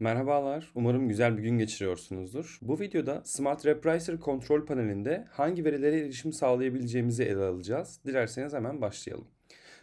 Merhabalar, umarım güzel bir gün geçiriyorsunuzdur. Bu videoda Smart Repricer kontrol panelinde hangi verilere erişim sağlayabileceğimizi ele alacağız. Dilerseniz hemen başlayalım.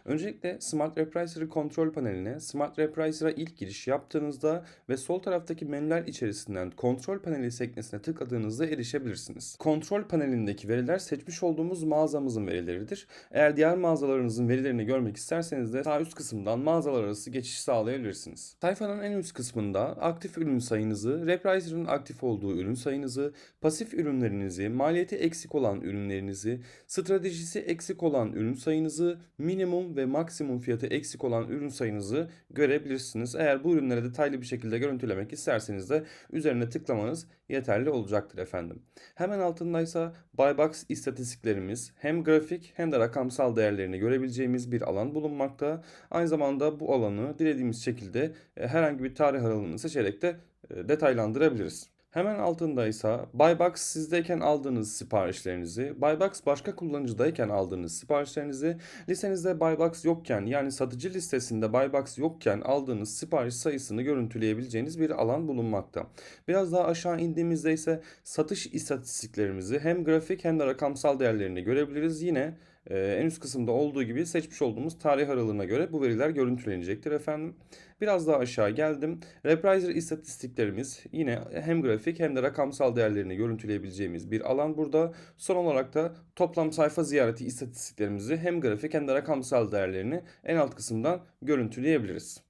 Öncelikle Smart Repricer kontrol paneline Smart Repricer'a ilk giriş yaptığınızda ve sol taraftaki menüler içerisinden kontrol paneli sekmesine tıkladığınızda erişebilirsiniz. Kontrol panelindeki veriler seçmiş olduğumuz mağazamızın verileridir. Eğer diğer mağazalarınızın verilerini görmek isterseniz de sağ üst kısımdan mağazalar arası geçiş sağlayabilirsiniz. Sayfanın en üst kısmında aktif ürün sayınızı, Repricer'ın aktif olduğu ürün sayınızı, pasif ürünlerinizi, maliyeti eksik olan ürünlerinizi, stratejisi eksik olan ürün sayınızı, minimum ve maksimum fiyatı eksik olan ürün sayınızı görebilirsiniz. Eğer bu ürünleri detaylı bir şekilde görüntülemek isterseniz de üzerine tıklamanız yeterli olacaktır efendim. Hemen altındaysa Buybox istatistiklerimiz hem grafik hem de rakamsal değerlerini görebileceğimiz bir alan bulunmakta. Aynı zamanda bu alanı dilediğimiz şekilde e, herhangi bir tarih aralığını seçerek de e, detaylandırabiliriz. Hemen altındaysa Buybox sizdeyken aldığınız siparişlerinizi, Buybox başka kullanıcıdayken aldığınız siparişlerinizi, listenizde Buybox yokken yani satıcı listesinde Buybox yokken aldığınız sipariş sayısını görüntüleyebileceğiniz bir alan bulunmakta. Biraz daha aşağı indiğimizde ise satış istatistiklerimizi hem grafik hem de rakamsal değerlerini görebiliriz. Yine ee, en üst kısımda olduğu gibi seçmiş olduğumuz tarih aralığına göre bu veriler görüntülenecektir efendim. Biraz daha aşağı geldim. Repricer istatistiklerimiz yine hem grafik hem de rakamsal değerlerini görüntüleyebileceğimiz bir alan burada. Son olarak da toplam sayfa ziyareti istatistiklerimizi hem grafik hem de rakamsal değerlerini en alt kısımdan görüntüleyebiliriz.